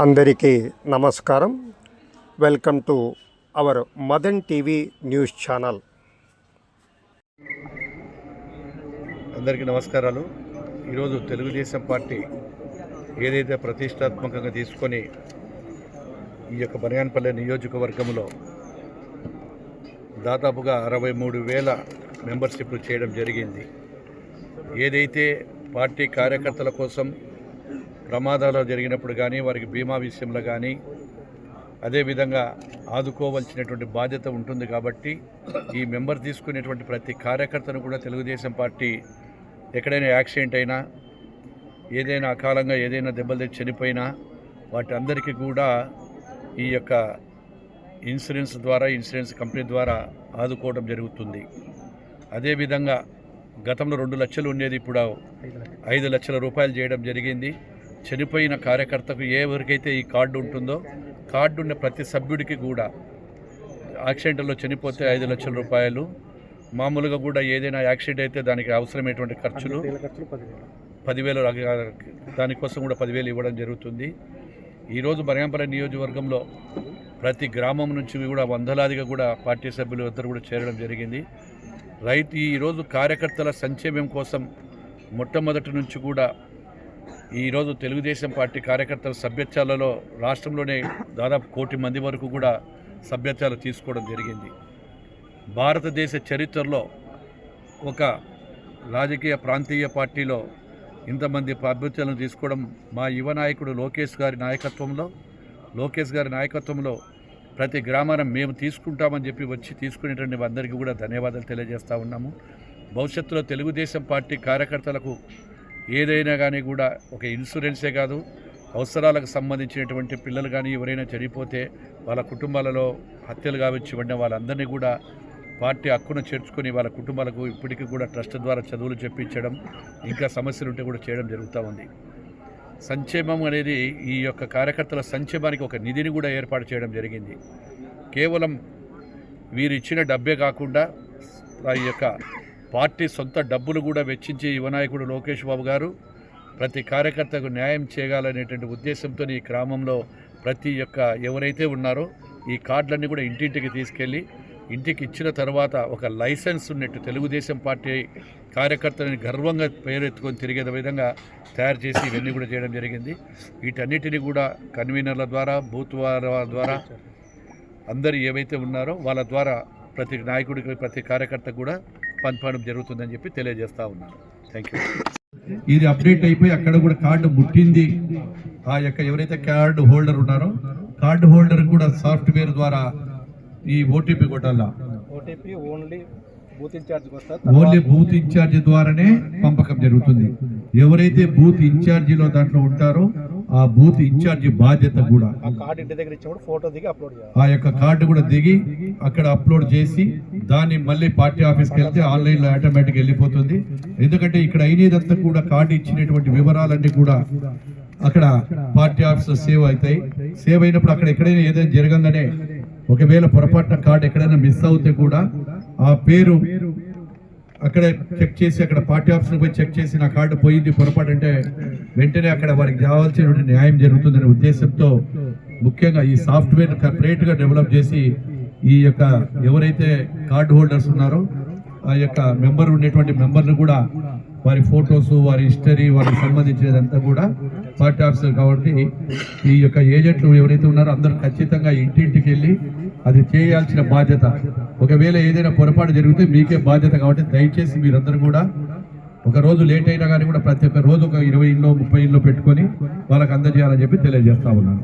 అందరికీ నమస్కారం. Welcome to our Madan TV news channel. అందరికీ నమస్కారాలు. ఈరోజు తెలుగుదేశం పార్టీ ఏదైతే ప్రతిష్టాత్మకంగా తీసుకొని ఈ యొక్క బనగానపల్లె నియోజకవర్గంలో దాదాపుగా అరవై మూడు వేల మెంబర్షిప్లు చేయడం జరిగింది. ఏదైతే పార్టీ కార్యకర్తల కోసం ప్రమాదాలు జరిగినప్పుడు కానీ వారికి బీమా విషయంలో కానీ అదేవిధంగా ఆదుకోవాల్సినటువంటి బాధ్యత ఉంటుంది కాబట్టి ఈ మెంబర్ తీసుకునేటువంటి ప్రతి కార్యకర్తను కూడా తెలుగుదేశం పార్టీ ఎక్కడైనా యాక్సిడెంట్ అయినా ఏదైనా అకాలంగా ఏదైనా దెబ్బలు తెచ్చి చనిపోయినా వాటి అందరికీ కూడా ఈ యొక్క ఇన్సూరెన్స్ ద్వారా ఇన్సూరెన్స్ కంపెనీ ద్వారా ఆదుకోవడం జరుగుతుంది. అదేవిధంగా గతంలో రెండు లక్షలు ఉండేది ఇప్పుడు ఐదు లక్షల రూపాయలు చేయడం జరిగింది. చనిపోయిన కార్యకర్తకు ఎవరికైతే ఈ కార్డు ఉంటుందో కార్డు ఉన్న ప్రతి సభ్యుడికి కూడా యాక్సిడెంట్లో చనిపోతే ఐదు లక్షల రూపాయలు మామూలుగా కూడా ఏదైనా యాక్సిడెంట్ అయితే దానికి అవసరమైనటువంటి ఖర్చులు పదివేలు దానికోసం కూడా పదివేలు ఇవ్వడం జరుగుతుంది. ఈరోజు బనగాంపల్లి నియోజకవర్గంలో ప్రతి గ్రామం నుంచి కూడా వందలాదిగా కూడా పార్టీ సభ్యులు ఇద్దరు కూడా చేరడం జరిగింది. రైతు ఈరోజు కార్యకర్తల సంక్షేమం కోసం మొట్టమొదటి నుంచి కూడా ఈరోజు తెలుగుదేశం పార్టీ కార్యకర్తల సభ్యత్వాలలో రాష్ట్రంలోనే దాదాపు కోటి మంది వరకు కూడా సభ్యత్వాలు తీసుకోవడం జరిగింది. భారతదేశ చరిత్రలో ఒక రాజకీయ ప్రాంతీయ పార్టీలో ఇంతమంది అభ్యర్థులను తీసుకోవడం మా యువ నాయకుడు లోకేష్ గారి నాయకత్వంలో లోకేష్ గారి నాయకత్వంలో ప్రతి గ్రామాన మేము తీసుకుంటామని చెప్పి వచ్చి తీసుకునేటువంటి అందరికీ కూడా ధన్యవాదాలు తెలియజేస్తూ ఉన్నాము. భవిష్యత్తులో తెలుగుదేశం పార్టీ కార్యకర్తలకు ఏదైనా కానీ కూడా ఒక ఇన్సూరెన్సే కాదు అవసరాలకు సంబంధించినటువంటి పిల్లలు కానీ ఎవరైనా చనిపోతే వాళ్ళ కుటుంబాలలో హత్యలు కావచ్చు వండే వాళ్ళందరినీ కూడా పార్టీ హక్కును చేర్చుకొని వాళ్ళ కుటుంబాలకు ఇప్పటికీ కూడా ట్రస్ట్ ద్వారా చదువులు చెప్పించడం ఇంకా సమస్యలు ఉంటే కూడా చేయడం జరుగుతూ ఉంది. సంక్షేమం అనేది ఈ యొక్క కార్యకర్తల సంక్షేమానికి ఒక నిధిని కూడా ఏర్పాటు చేయడం జరిగింది. కేవలం వీరిచ్చిన డబ్బే కాకుండా ఆ యొక్క పార్టీ సొంత డబ్బులు కూడా వెచ్చించి యువనాయకుడు లోకేష్ బాబు గారు ప్రతి కార్యకర్తకు న్యాయం చేయగలనేటువంటి ఉద్దేశంతో ఈ గ్రామంలో ప్రతి యొక్క ఎవరైతే ఉన్నారో ఈ కార్డులన్నీ కూడా ఇంటింటికి తీసుకెళ్ళి ఇంటికి ఇచ్చిన తర్వాత ఒక లైసెన్స్ ఉన్నట్టు తెలుగుదేశం పార్టీ కార్యకర్తలని గర్వంగా పేరెత్తుకొని తిరిగే విధంగా తయారు చేసి ఇవన్నీ కూడా చేయడం జరిగింది. వీటన్నిటిని కూడా కన్వీనర్ల ద్వారా బూత్ ద్వారా అందరు ఏవైతే ఉన్నారో వాళ్ళ ద్వారా ప్రతి నాయకుడికి ప్రతి కార్యకర్త కూడా పంపడం జరుగుతుందని చెప్పి తెలియజేస్తా ఉన్నాను. థ్యాంక్ యూ ఇది అప్డేట్ అయిపోయి అక్కడ కూడా కార్డు ముట్టింది. ఆ యొక్క ఎవరైతే కార్డు హోల్డర్ ఉన్నారో కార్డు హోల్డర్ కూడా సాఫ్ట్వేర్ ద్వారా ఈ ఓటీపీ కొట్టాలా? OTP only only booth incharge ద్వారానే పంపకం జరుగుతుంది. ఎవరైతే బూత్ ఇన్ఛార్జిలో దాంట్లో ఉంటారో ఆ బూత్ ఇన్ఛార్జి బాధ్యత కూడా. ఆ కార్డు ఇంటి దగ్గర ఇచ్చినప్పుడు ఫోటో దిగి అప్లోడ్ చేయాలి. ఆ యొక్క కార్డు కూడా దిగి అక్కడ అప్లోడ్ చేసి దాన్ని మళ్ళీ పార్టీ ఆఫీస్కి వెళ్తే ఆన్లైన్లో ఆటోమేటిక్ వెళ్ళిపోతుంది. ఎందుకంటే ఇక్కడ అయినదంతా కూడా కార్డు ఇచ్చినటువంటి వివరాలన్నీ కూడా అక్కడ పార్టీ ఆఫీస్లో సేవ్ అవుతాయి. సేవ్ అయినప్పుడు అక్కడ ఎక్కడైనా ఏదైనా జరగంగానే ఒకవేళ పొరపాటున కార్డు ఎక్కడైనా మిస్ అవుతే కూడా ఆ పేరు అక్కడ చెక్ చేసి అక్కడ పార్టీ ఆఫీస్కి పోయి చెక్ చేసి నా కార్డు పోయింది పొరపాటు అంటే వెంటనే అక్కడ వారికి కావాల్సినటువంటి న్యాయం జరుగుతుందనే ఉద్దేశంతో ముఖ్యంగా ఈ సాఫ్ట్వేర్గా డెవలప్ చేసి ఈ యొక్క ఎవరైతే కార్డు హోల్డర్స్ ఉన్నారో ఆ యొక్క మెంబర్ ఉండేటువంటి మెంబర్ను కూడా వారి ఫొటోస్ వారి హిస్టరీ వారికి సంబంధించినదంతా కూడా పార్టీ ఆఫీసర్ కాబట్టి ఈ యొక్క ఏజెంట్లు ఎవరైతే ఉన్నారో అందరూ ఖచ్చితంగా ఇంటింటికి వెళ్ళి అది చేయాల్సిన బాధ్యత. ఒకవేళ ఏదైనా పొరపాటు జరిగితే మీకే బాధ్యత కాబట్టి దయచేసి మీరందరూ కూడా ఒక రోజు లేట్ అయినా కానీ కూడా ప్రతి ఒక్క రోజు ఒక ఇరవై ఇల్లో ముప్పై ఇల్లో పెట్టుకొని వాళ్ళకి అందజేయాలని చెప్పి తెలియజేస్తా ఉన్నాను.